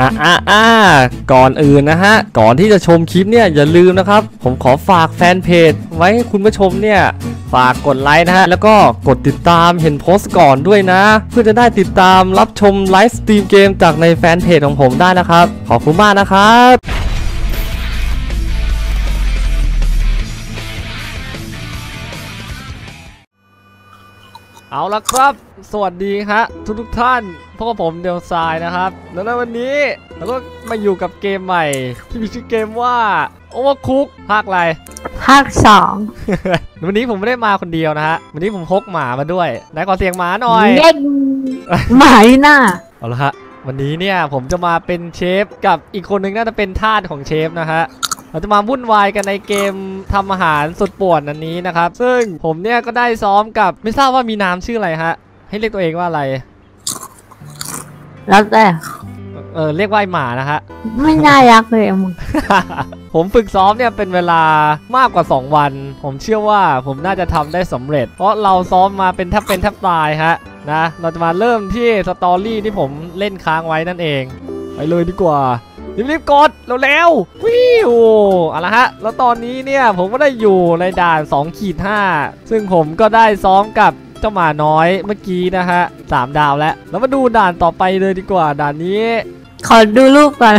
อะอะอะก่อนอื่นนะฮะ ก่อนที่จะชมคลิปเนี่ยอย่าลืมนะครับ ผมขอฝากแฟนเพจ ไว้ให้คุณผู้ชมเนี่ย ฝากกดไลค์นะฮะ แล้วก็กดติดตามเห็นโพสต์ก่อนด้วยนะ เพื่อจะได้ติดตามรับชมไลฟ์สตรีมเกมจากในแฟนเพจของผมได้นะครับ ขอบคุณมากนะครับเอาละครับ สวัสดีฮะทุกทุกท่าน พวกบผมเดลซายนะครับ แล้วในวันนี้เราก็มาอยู่กับเกมใหม่ ที่มีชื่อเกมว่า Overcook ภาคอะไร ภาคสอง วันนี้ผมไม่ได้มาคนเดียวนะฮะ วันนี้ผมพกหมามาด้วย ไหนขอเสียงหมาหน่อยเล่นหมายหน้าเอาละฮะ วันนี้เนี่ยผมจะมาเป็นเชฟกับอีกคนนึงน่าจะเป็นทาสของเชฟนะฮะเราจะมาวุ่นวายกันในเกมทำอาหารสุดป่วนอันนี้นะครับ ซึ่งผมเนี่ยก็ได้ซ้อมกับไม่ทราบว่ามีนามชื่ออะไรฮะ ให้เรียกตัวเองว่าอะไร แล้วแต่เออเรียกว่าไอหมานะฮะ ไม่น่ารักเลยอะมึงผมฝึกซ้อมเนี่ยเป็นเวลามากกว่า 2 วัน ผมเชื่อว่าผมน่าจะทำได้สำเร็จ เพราะเราซ้อมมาเป็นแทบเป็นแทบตายฮะนะ เราจะมาเริ่มที่สตอรี่ที่ผมเล่นค้างไว้นั่นเอง ไปเลยดีกว่ารีบๆกดเร็วๆวิวเอาละฮะ แล้วตอนนี้เนี่ยผมก็ได้อยู่ในด่าน2ขีด5ซึ่งผมก็ได้ซ้อมกับเจ้าหมาน้อยเมื่อกี้นะฮะสามดาวแล้วแล้วมาดูด่านต่อไปเลยดีกว่าด่านนี้ ขอดูรูปก่อน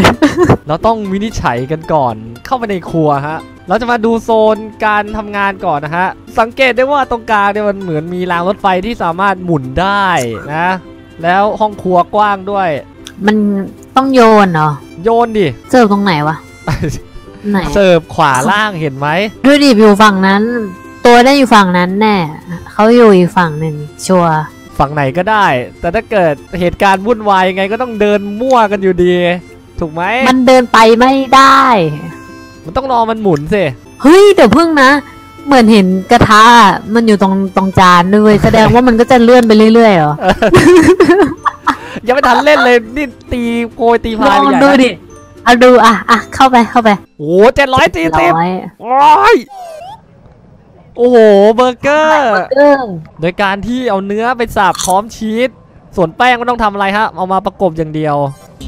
เราต้องวินิจฉัยกันก่อน เข้าไปในครัวฮะเราจะมาดูโซนการทำงานก่อนนะฮะ สังเกตได้ว่าตรงกลางเนี่ยมันเหมือนมีรางรถไฟที่สามารถหมุนได้นะ แล้วห้องครัวกว้างด้วย มันต้องโยนเหรอโยนดิเสิร์ฟตรงไหนวะไหนเสิร์ฟขวาล่างเห็นไหมดูดิอยู่ฝั่งนั้น ตัวได้อยู่ฝั่งนั้นแน่เขาอยู่อีกฝั่งหนึ่งชัวร์ฝั่งไหนก็ได้ แต่ถ้าเกิดเหตุการณ์วุ่นวายยังไงก็ต้องเดินมั่วกันอยู่ดี ถูกไหมมันเดินไปไม่ได้ มันต้องรอมันหมุนสิเฮ้ยเดี๋ยวพึ่งนะ เหมือนเห็นกระทะมันอยู่ตรงตรงจานด้วยแสดงว่ามันก็จะเลื่อนไปเรื่อยๆเหรอยังไม่ทันเล่นเลยนี่ตีโกยตีลพายองไปใหญ่ดูนะดิเอาดูอะอะเข้าไปเข้าไปโอ้เจ็ดร้อยสี่สิบร้อยโอ้ย โอ้โหเบอร์เกอร์ เออโดยการที่เอาเนื้อไปสับพร้อมชีสส่วนแป้งไม่ต้องทำอะไรฮะ เอามาประกบอย่างเดียว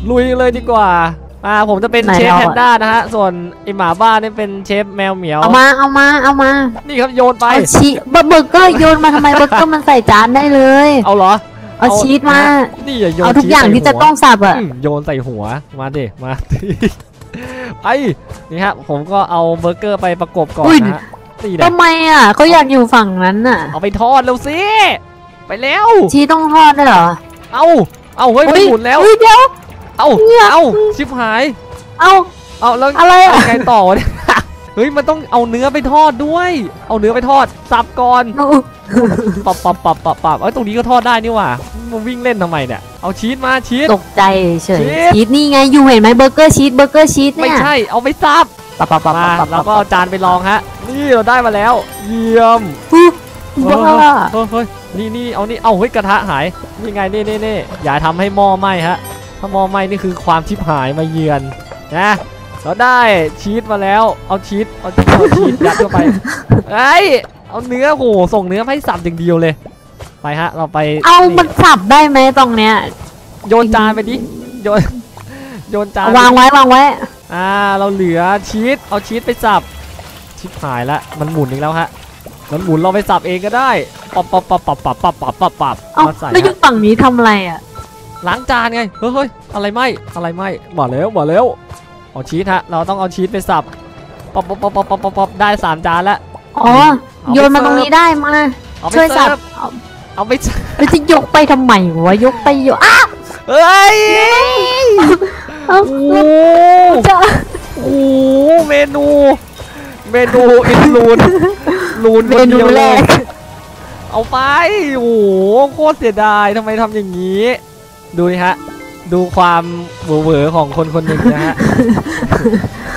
ลุยเลยดีกว่าอ่าผมจะเป็นเชฟแพนด้านะฮะ ส่วนไอหมาบ้านนี่เป็นเชฟแมวเหมียว เอามาเอามาเอามานี่ครับโยนไป เอาชีเบอร์เบอร์เกอร์โยนมาทำไมเบอร์เกอร์มันใส่จานได้เลย เอาเหรอ เอาชีสมา นี่อย่าโยนเอาทุกชีสอย่างใส่ที่จะหัวต้องสับอะอืมโยนใส่หัว มาดิ มาไอนี่ฮะผมก็เอาเบอร์เกอร์ไปประกบก่อนนะ ฮะนี่นะทำไมอะเขาอยากอยู่ฝั่งนั้นน่ะ เอาไปทอดเร็วสิ ไปแล้ว ชีสต้องทอดด้วยเหรอ เอาเอาเฮ้ยมันหมุนแล้วเฮ้ยเดี๋ยวเอาเนี่ยเอาชิบหาย เอาเอาแล้วอะไรอะเาไงต่อวะเนี่ยเฮ้ยมันต้องเอาเนื้อไปทอดด้วย เอาเนื้อไปทอดสับก่อนเอาปับปับปับปับปับเอ้ยตรงนี้ก็ทอดได้นี่หว่ามาวิ่งเล่นทำไมเนี่ยเอาชีสมาชีสตกใจเฉยชีสชีสนี่ไงอยู่เห็นไหมเบอร์เกอร์ชีสเบอร์เกอร์ชีสไม่เนี่ยใช่เอาไปสับ ปับปับปับมาปับเราก็เอาจานไปลองฮะ นี่เราได้มาแล้ว เยี่ยมปุ๊บเฮ้ยบ้าเฮ้ยเฮ้ยนี่นี่เอานี่เอาเฮ้ยกระทะหายนี่ไงนี่นี่นี่อย่าทำให้หม้อไหม้ฮะถ้าหม้อไหม้นี่คือความชิบหายมาเยือนนะเราได้ชีสมาแล้วเอาชีสเอาเอาชีสยัดเข้าไปไอ้ยเอาเนื้อโหส่งเนื้อให้สับอย่างเดียวเลย ไปฮะ เราไปเอามันสับได้ไหมตรงเนี้ย โยนจานไปดิโยนโยนจานเอาวางไว้วางไว้ อ่าเราเหลือชีสเอาชีสไปสับชิบหายละมันหมุนอีกแล้วฮะมันหมุนเราไปสับเองก็ได้ปับปับปับปับปับปับปับปับปับเอามาใส่แล้วอยู่ฮะฝั่งนี้ทำอะไรอะล้างจานไงเฮ้ยเฮ้ยอะไรไหมอะไรไหมมาแล้วมาแล้วเอาชีสฮะเราต้องเอาชีสไปสับปับปับปับปับปับปับปับได้สามจานแล้วอ๋อเอาไปโยนมาตรงนี้ได้มาเอาไปช่วยสับเสิร์ฟเอาเอาไปเสิร์ฟแล้วจะยกไปทำไมวะยกไปโยนอ้าวเฮ้ย เอาโอ้โหจะโอ้โหเมนู เมนูอินลูนลูนเมคนนูดียวแรเลยกเอาไป โอ้โหโคตรเสียดายทำไมทำอย่างนี้ ดูนี่ฮะ ดูความเวอร์ๆของคนคนหนึ่งนะฮะ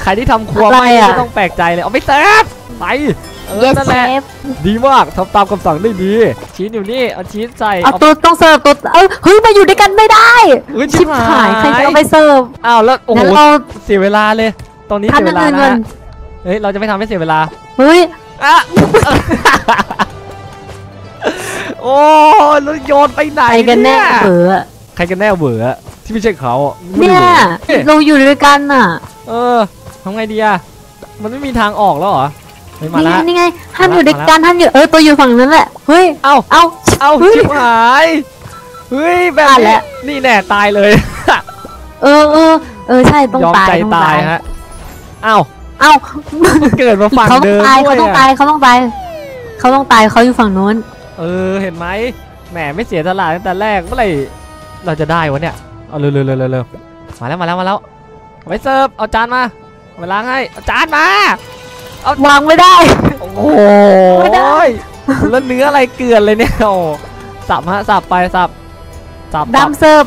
ใครที่ทำครัวอะไรไม่อะไม่ต้องแปลกใจเลย เอาไปเซฟไป เออ yes นั่นแหละ chef ดีมากทำตามคำสั่งได้ดี ชีสอยู่นี่เอาชีสใส่เอาเอาตัวต้องเสิร์ฟตัวเออเฮ้ยมาอยู่ด้วยกันไม่ได้เอ้ยชิบหายใครจะเอาไปเสิร์ฟอ้าวแล้วโอ้โหงั้นเราเสียเวลาเลย ตอนนี้เสียทำอเวย่างลาอื่นนะก่อนฮะเฮ้ยเราจะไม่ทำให้เสียเวลาเฮ้ยอะโอ้แล้วโยนไปไหนใครกันแน่เยเออใครกันแน่เบอร์ทีที่ไม่ใช่เขาอะไม่เนี่ยรู้เราอยู่ด้วยกันน่ะ เออทำไงดีอะมันไม่มีทางออกแล้วเหรอ เฮ้ยมานี่ไงละ นี่ไงห้ามมาละอยู่ด้วยกันห้ามอยู่เออตัวอยู่ฝั่งนั้นแหละเฮ้ยเอ้า เอาเอ้าเฮ้ยชิบหายเฮ้ยแบบอะนี้แล้วนี่แน่ตายเลย เออเออเออใช่ต้องยอมตายใจต้องตาตายยฮะเอ้าเอ้าเกิดมาฝั่งเขาต้อเดิงมตายด้เขาวยต้องอะตายเขาต้องตายเขาต้องตายเขาอยู่ฝั่งนู้น เออเห็นไหมแหมไม่เสียตลาดตั้งแต่แรกเมื่อไหร่เราจะได้วะเนี่ยเอาเร็วเร็วเร็วเร็วเร็วมาแล้วมาแล้วมาแล้วเอาไปเสิร์ฟเอาจานมาเอาไปล้างให้เอาจานมา วางไม่ได้ โอ้โหไม่ได้ แล้วเนื้ออะไรเกลือนเลยเนี่ยโอ้สับฮะสับไปสับสับสับดำเสิร์ฟ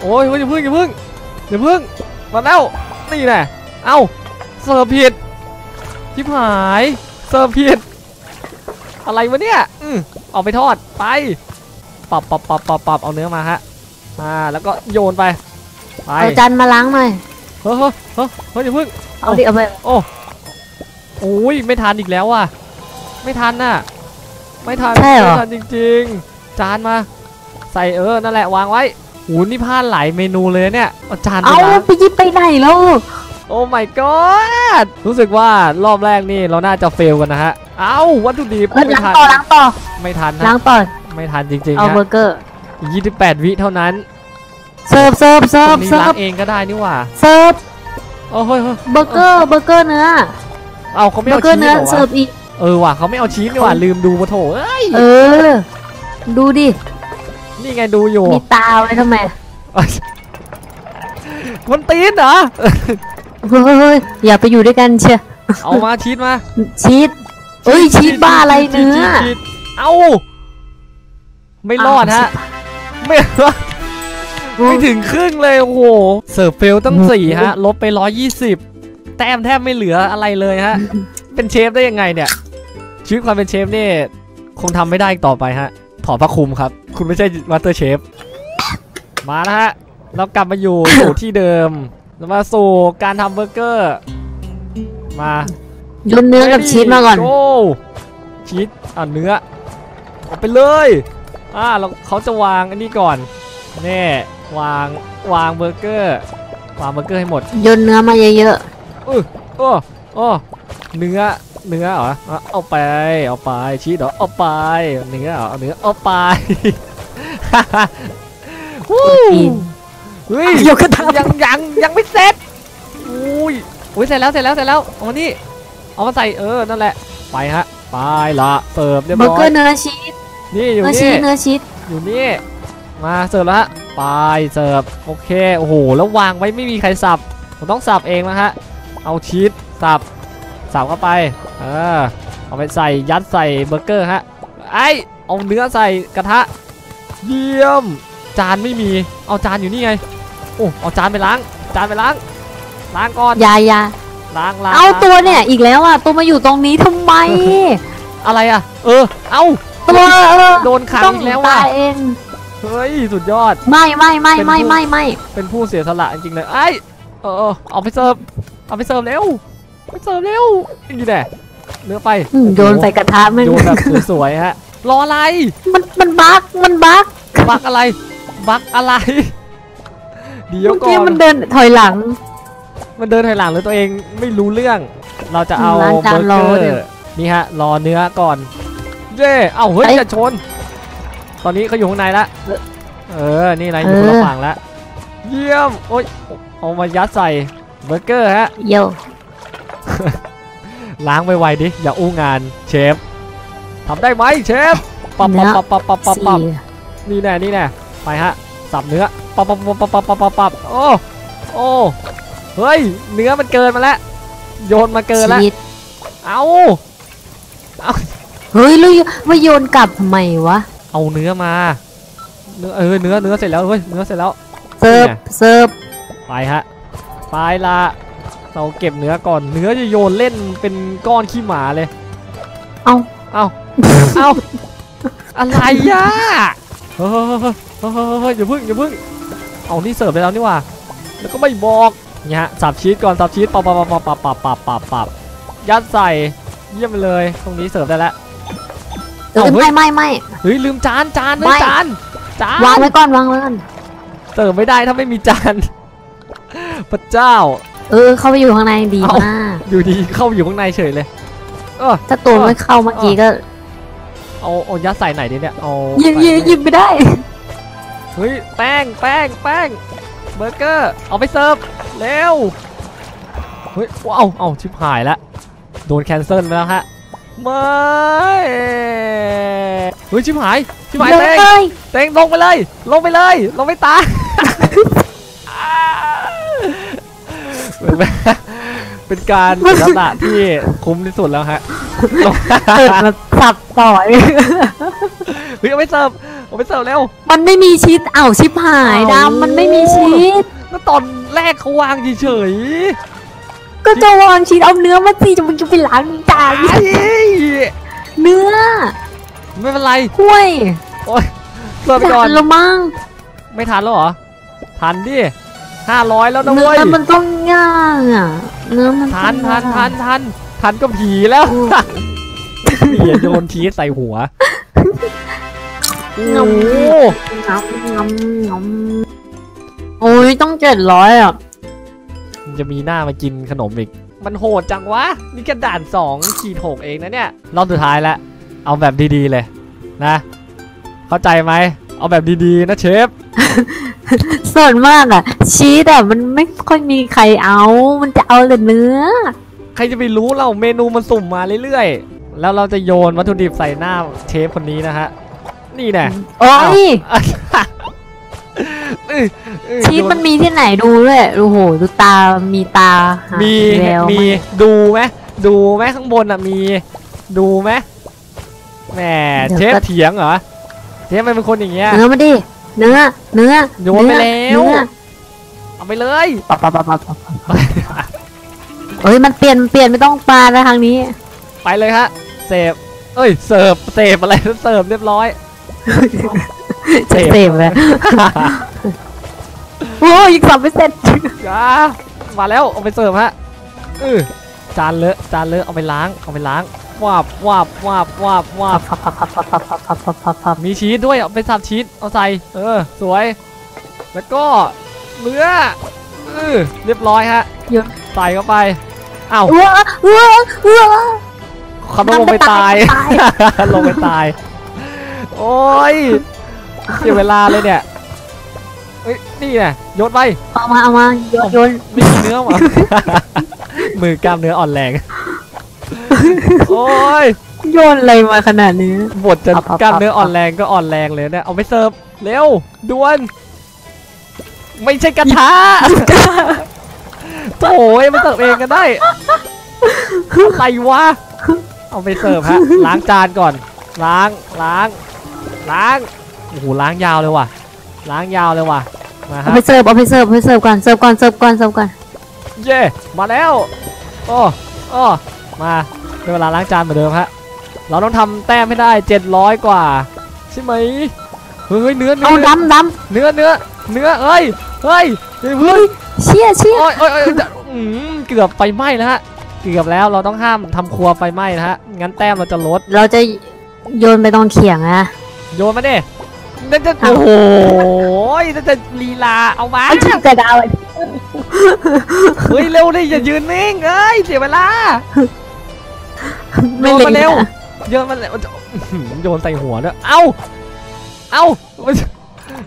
โอ้ยอย่าเพิ่งอย่าเพิ่งอย่าเพิ่งมาแล้วนี่แน่เอ้าเสิร์ฟผิดชิบหายเสิร์ฟผิดอะไรวะเนี่ยอืมเอาไปทอดไปปรับปรับปรับปรับปรับเอาเนื้อมาฮะอ่าแล้วก็โยนไปไปเอาจานมาล้างหน่อยเฮ้ยเฮ้ยเฮ้ยเฮ้ยอย่าเพิ่งเอาดิเอาไปโอ้ ยไม่ทันอีกแล้วว่ะ ไม่ทันน่ะ ไม่ทันใช่เหรอไม่ทันจริง ๆ จานมา ใส่เออนั่นแหละวางไว้โอ้นี่พลาดหลายเมนูเลยเนี่ยเอาจานไปเอาล้างไปหยิบไปไหนแล้วโอ้ my god รู้สึกว่ารอบแรกนี่เราน่าจะเฟลกันนะฮะ เอ้าวัตถุดิบเออไม่ล้างทันต่อล้างต่อไม่ทันล้านะงต่อไม่ทันจริงเอาๆเบอฮะร์เกอร์28วิเท่านั้น เสิร์ฟเสิร์ฟเสิตร์รฟงนี้เสิล้าร์ฟงเองก็ได้นี่หว่า เสิร์ฟโอ้เฮ้ยเฮ้ยเบอร์เกอร์เบอร์เกอร์เนื้อ เอาเขาไม่เบอเอาร์เกอชีร์สเนื้อเหรอเสิร์วะฟอีกเออว่ะเขาไม่เอาชีสนี่หว่าลืมดูมาโถเอ้ยเออ ดูดิ นี่ไงดูอยู่ มีตาไว้ทำไมมันตีนเหรอเฮ้ยอย่าไปอยู่ด้วยกันเชียวเอามาชีสมา ชีสเอ้ยชีสบ้าอะไรเนื้อชีสชีสเอ้าไม่รอดฮะ ไม่รอดไม่ถึงครึ่งเลย โอ้โห เสิร์ฟเฟลตั้งโอ้โหสี่ฮะ ลบไป120 แต้มแทบไม่เหลืออะไรเลยฮะ เป็นเชฟได้ยังไงเนี่ย ชีวิตความเป็นเชฟนี่คงทำไม่ได้อีกต่อไปฮะ ถอดพระคลุมครับ คุณไม่ใช่มาสเตอร์เชฟ มาแล้วฮะ เรากลับมาอยู่สู่ที่เดิมเรามาสู่การทำเบอร์เกอร์ มาโยนเนื้อกับชีสมาก่อนโชีสอะเนื้อเอาไปเลยอ่าเราเขาจะวางอันนี้ก่อนแน่วางวางเบอร์เกอร์วางเบอร์เกอร์ให้หมดโยนเนื้อมาเยอะ โอ้โอ้เนื้อเนื้อเหรออะเอาไปเอาไปชีสเหรอเอาไปเนื้อเหรอเอาเนื้อเอาไปวู้ๆกินเฮ้ยยกกระทะยังยังยังไม่เสร็จอุ้ยอุ้ยเสร็จแล้วเสร็จแล้วเสร็จแล้วเอามานี่เอามาใส่เออนั่นแหละไปฮะไปละเสิร์ฟเรียบเบอร์ร้อเกอยร์เนื้อชีสนี่อยู่เนื้อชีนี่สเนื้อชีสอยู่นี่มาเสิร์ฟแล้วฮะไปเสิร์ฟโอเคโอ้โหแล้ววางไว้ไม่มีใครสับผมต้องสับเองนะฮะ เอาชีสสับสับเข้าไป เออ เอาไปใส่ยัดใส่เบอร์เกอร์ฮะ ไอเอาเนื้อใส่กระทะ เยี่ยม จานไม่มี เอาจานอยู่นี่ไง โอ้ เอาจานไปล้าง จานไปล้าง ล้างก่อนยายาล้างล้างเอาล้างตัวเนี่ยอีกแล้วอะ ตัวมาอยู่ตรงนี้ทำไม อะไรอะ เออ เอาตัวเออโดนขังต้องอีกแล้วว่ะตายเองเฮ้ย สุดยอด ไม่ไม่ไม่เป็นไม่ผู้ไม่ไม่ เป็นผู้เสียสละจริงๆเลยไอ้ยเออเออเอาไปเสิร์ฟ เอาไปเสิร์ฟเร็วไปเสิร์ฟเร็วนี่แน่เนื้อไปอืมโยนใส่กระทะมึงโยนแบบสวยๆฮะรออะไร มันมันบักมันบักบักอะไรบักอะไรเดี๋ยวเมื่อก่กี้อนมันเดินถอยหลัง มันเดินถอยหลังหรือตัวเองไม่รู้เรื่อง เราจะเอาล้างเบจาอนร์เกรออเดี๋ยวร์นี่ฮะรอเนื้อก่อนเย้เอ้าเฮ้ยเอ้ยอย่าชน ตอนนี้เขาอยู่ข้างในละเออนี่อะไรอยู่เออคนละฝั่งแล้วเยี่ยมโอ้ยเอามายัดใส่ เบอร์เกอร์ฮะโยล้างไวๆดิ อย่าอู้งานเชฟทำได้ไหมเชฟปับปับปับปับปับปับปับสี่นี่แน่นี่แน่ไปฮะสับเนื้อปับปับปับปับปับปับปับปับโอ้โอ้เฮ้ยเนื้อมันเกินมาแล้วโยนมาเกินแล้วชีสเอาเฮ้ยแล้วมาโยนกลับทำไมวะเอาเนื้อมาเนื้อเออเนื้อเนื้อเสร็จแล้วเฮ้ยเนื้อเสร็จแล้วเสิร์ฟเนี่ยเสิร์ฟไปฮะ ไปละเราเก็บเนื้อก่อนเนื้อจะโยนเล่นเป็นก้อนขี้หมาเลย เอาเอาเอาอะไรอะเฮ้ยเฮ้ยเฮ้ยเฮ้ยเฮ้ยอย่าพึ่งอย่าพึ่งเอานี่เสิร์ฟไปแล้วนี่หว่า แล้วก็ไม่บอกเนี่ยฮะสับชีสก่อนสับชีสปับปับปับปับปับปับปับปับยัดใส่เยี่ยมไปเลย ตรงนี้เสิร์ฟได้แล้วเออเอาเฮ้ยไม่ไม่ไม่เฮ้ยลืมจานจานไม่เฮ้ยจานจานวางไว้ก่อนวางไว้ก่อนเสิร์ฟไม่ได้ถ้าไม่มีจาน พระเจ้า เออ เข้าไปอยู่ข้างในดีเอ้ามากอยู่ดีเข้าอยู่ข้างในเฉยเลย เออถ้าตัวไม่เข้าเมื่อกี้ก็ เอาเอายัดใส่ไหนดีเนี่ย เอาหยิบหยิบหยิบไม่ได้ เฮ้ย แป้งแป้งแป้งเบอร์เกอร์ เอาไปเสิร์ฟเร็ว เฮ้ย ว้าว เอาชิบหายแล้ว โดนแคนเซิลไปแล้วฮะไม่เฮ้ยชิบหายชิบหายเลเต็งยเต็งลงไปเลย ลงไปเลย ลงไปตาย เป็นไหมเป็นการเสียสละที่คุ้มที่สุดแล้วฮะลงเกิดมาสับต่อยเฮ้ยเอาไปเสิร์ฟเอาไปเสิร์ฟเร็ว มันไม่มีชีสเอ้าชิบหายเอ้าดำมันไม่มีชีสแล้วตอนแรกเขาวางเฉยก็จะวางชีสเอาเนื้อมาสิจะมึงจะไปล้างจานๆไอ้เนื้อ ไม่เป็นไรห้วยโอ๊ยเสิร์ฟก่อนแล้วมั้งไม่ทันแล้วเหรอทันดิห้าร้อยแล้วนะเนื้อเว้ยมันต้อง ย่างอะเนื้อมันทันต้องทันย่างทันทันทันก็ผีแล้วอู้เหี้ยโยนชีสใส่หัวโอ้งำโหงำงำงำโอ้ยต้องเจ็ดร้อยอะมันจะมีหน้ามากินขนมอีก มันโหดจังวะนี่แค่ด่านสองขีดหกเองนะเนี่ย รอบสุดท้ายแล้ว เอาแบบดีๆเลยนะ เข้าใจไหม เอาแบบดีๆนะเชฟ ส่วนมากอะ ชีสอะมันไม่ค่อยมีใครเอา มันจะเอาแต่เนื้อ ใครจะไปรู้เราเมนูมันสุ่มมาเรื่อยๆ แล้วเราจะโยนวัตถุดิบใส่หน้าเชฟคนนี้นะฮะ นี่แน่โอ้ยอ้าวเอ้ยเอ้ยชีสโยมันมีที่ไหนดูด้วยโอ้โห ดูตา มีตาหามีแววมีากดูไหมดูไหมข้างบนอะมี ดูไหมแหมเชฟเถียงเหรอ เชฟมันเป็นคนอย่างเงี้ยเนื้อมาดิ เนื้อ เนื้อโยนไปแล้วเนื้อเอาไปเลยปับปับปับปับปับปับเอ้ยมันเปลี่ยนเปลี่ยนไม่ต้องปลาแล้วทางนี้ ไปเลยฮะเสพเอ้ยเสิร์ฟเสพอะไรเสิร์ฟเรียบร้อยเสจะพเสพเลยโอ้ยอีกสองไม่เสร็จจ้ามาแล้วเอาไปเสิร์ฟฮะเออจานเลอะจานเลอะเอาไปล้างเอาไปล้าง วาบวาบวาบวาบวาบมีชีสด้วยเอาไปสับชีสเอาใส่เออสวย แล้วก็เนื้อเออเรียบร้อยฮะใส่เข้าไปอ้าวเขาต้องลงไปตายลงไปตาย โอ้ยเสียเวลาเลยเนี่ยเอ้ยนี่ไงโยนไปเอามาเอามาโยนโยนมีเนื้อมามือกล้ามเนื้ออ่อนแรง โอ้ยโยนอะไรมาขนาดนี้ บทจะเอาเอากล้ามเนื้อเอาอ่อนแรงก็อ่อนแรงเลยเนี่ยเอาไปเสิร์ฟเร็วด่วน ไม่ใช่กระทะโถ่ยมาเสิร์ฟเองกันได้อะไรวะเอาไปเสิร์ฟฮะล้างจานก่อน ล้างล้างล้างโอ้โหล้างยาวเลยว่ะ ล้างยาวเลยว่ะมาเอาฮะไปเสิร์ฟเอาไปเสิร์ฟเอาไปเสิร์ฟก่อนเสิร์ฟก่อนเสิร์ฟก่อนเสิร์ฟก่อนเย่มาแล้วโอ้โอ้มา เป็นเวลาล้างจานเหมือนเดิมฮะเราต้องทำแต้มให้ได้ 700 กว่า ใช่ไหมเฮ้ยเนื้อเนื้เอาอดำดเนื้อเนื้อเนื้อเฮ้ยเฮ้ยอย่าเพิ่งำเชี่ยเชี่ยโอ้ยโอ้ยโอ้ยจะอืมเกือบไฟไหม้แล้วฮะเกือบแล้วเราต้องห้ามทำครัวไฟไหม้นะฮะงั้นแต้มเราจะลดเราจะโยนไปตรงเขียงนะโยนมาดินั่นจะเอาโอ้โหนั่นจะลีลาเอามาไอ้ชิบกระดาวเฮ้ยเร็วดิอย่ายืนนิ่งเอ้ยเสียเวลา ไม่เล็งเร็วเยอะมันแหละโยนใส่หัวด้วยเอ้าเอ้า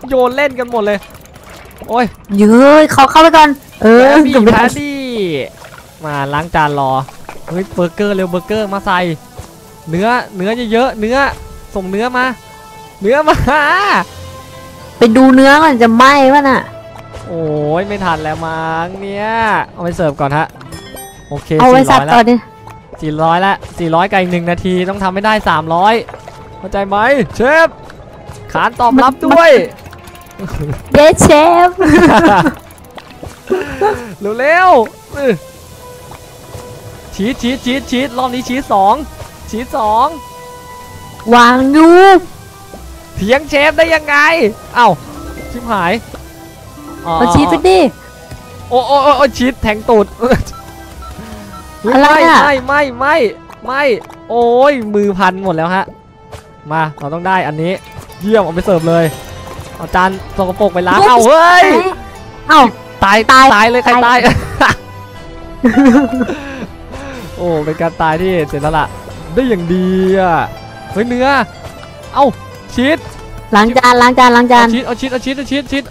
โยนเล่นกันหมดเลย โอ้ยเยอะเขาเข้าไปก่อน เออกับแพดดี้มาล้างจานรอ เฮ้ยเบอร์เกอร์เร็วเบอร์เกอร์มาใส่ เนื้อเนื้อเยอะๆเนื้อส่งเนื้อมา เนื้อมาไปดูเนื้อก่อนจะไหม้ป่ะน่ะ โอ้ยไม่ทันแล้วมั้งเนี่ย เอาไปเสิร์ฟก่อนฮะ โอเคเอาไว้สับก่อนดิ 400และ400กับอีกหนึ่งนาทีต้องทำให้ได้ 300 เข้าใจไหมเชฟขานตอบรับด้วยเย้เชฟเร็วๆชีดชีดชีดชีดรอบนี้ชีดสองชีดสองวางยูเถียงเชฟได้ยังไง เอ้าชิบหายมาชีดไปดิ โอ้โอ้โอ้ชีดแทงตูด อะไรอะไม่ไม่ไม่ไม่ไม่โอ้ยมือพันหมดแล้วฮะมาเราต้องได้อันนี้เยี่ยมเอาไปเสิร์ฟเลยเอาจานสกปรกไปล้างเอาเฮ้ยเอ้าตายตายตายเลยใครตาตายยโอ้เป็นการตายที่เสียสละได้อย่างดีอะเฮ้ยเนื้อเอ้าชีสล้างจานล้างจานล้างจานเอาชีสเอาชีสเอาชีสเอาชีสชีส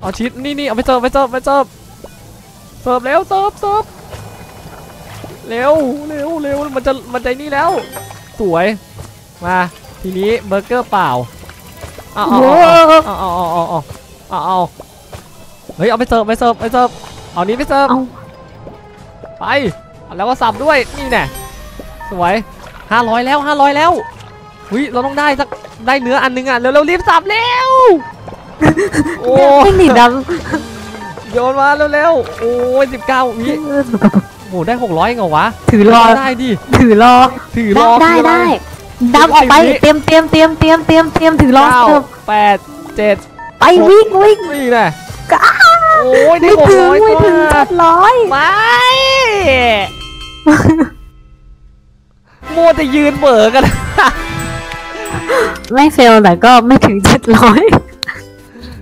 เอาชีสนี่นี่เอาไปเสิร์ฟไปเสิร์ฟไปเสิร์ฟเสิร์ฟเร็วเสิร์ฟเสิร์ฟ เร็วเร็วเร็วมันจะมันจะนี่แล้ว สวยมาทีนี้เบอร์เกอร์เปล่าเอาเอาโอ้เอาเอาเอาเอาเอาเอาเอาเฮ้ยเอาไปเสิร์ฟไปเสิร์ฟไปเสิร์ฟเอานี้ไปเสิร์ฟเอาไปเอาแล้วก็สับด้วยนี่แน่สวย500แล้ว500แล้ววิเราต้องได้สักได้เนื้ออันนึงอะเร็วเร็วรีบสับเร็วโอ้ไม่หนีดโยนมาเร็วๆโอ้ย19วิำ โอ้ได้600เหรอวะถือรอได้ดิถือรอถือรได้อได้คืออะไรได้ดำออกไปเตรียมเตรียมเตรียมเตรียมเตรียมเตรียมถือรอเก้าเสิร์ฟแปดเจ็ดไปวิ่งวิ่งนี่แน่ก้าโอ้ยได้ไม่หกถึงร้อยไม่กถึงว่าเจ็ดร้อยไม่มัวแต่ยืนเหม่อกันไม่เฟลแต่ก็ไม่ถึงเจ็ดร้อย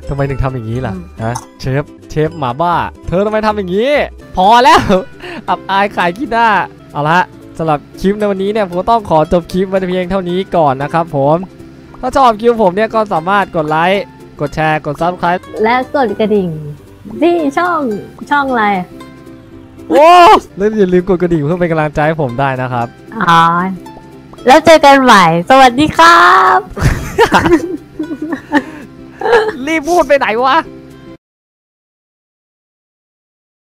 ทำไมถึงทำอย่างนี้ล่ะอืมฮะเชฟเชฟหมาบ้า เธอทำไมทำอย่างนี้ พอแล้ว อับอายขายขี้หน้าเอาละสำหรับคลิปในวันนี้เนี่ยผมก็ต้องขอจบคลิปไว้เพียงเท่านี้ก่อนนะครับผมถ้าชอบคลิปผมเนี่ยก็สามารถกดไลค์กดแชร์กด subscribe และกดกระดิ่งที่ช่องช่องอะไรโอ้แล้วอย่าลืมกดกระดิ่งเพื่อเป็นกำลังใจให้ผมได้นะครับอ๋อแล้วเจอกันใหม่ สวัสดีครับ รีบพูดไปไหนวะ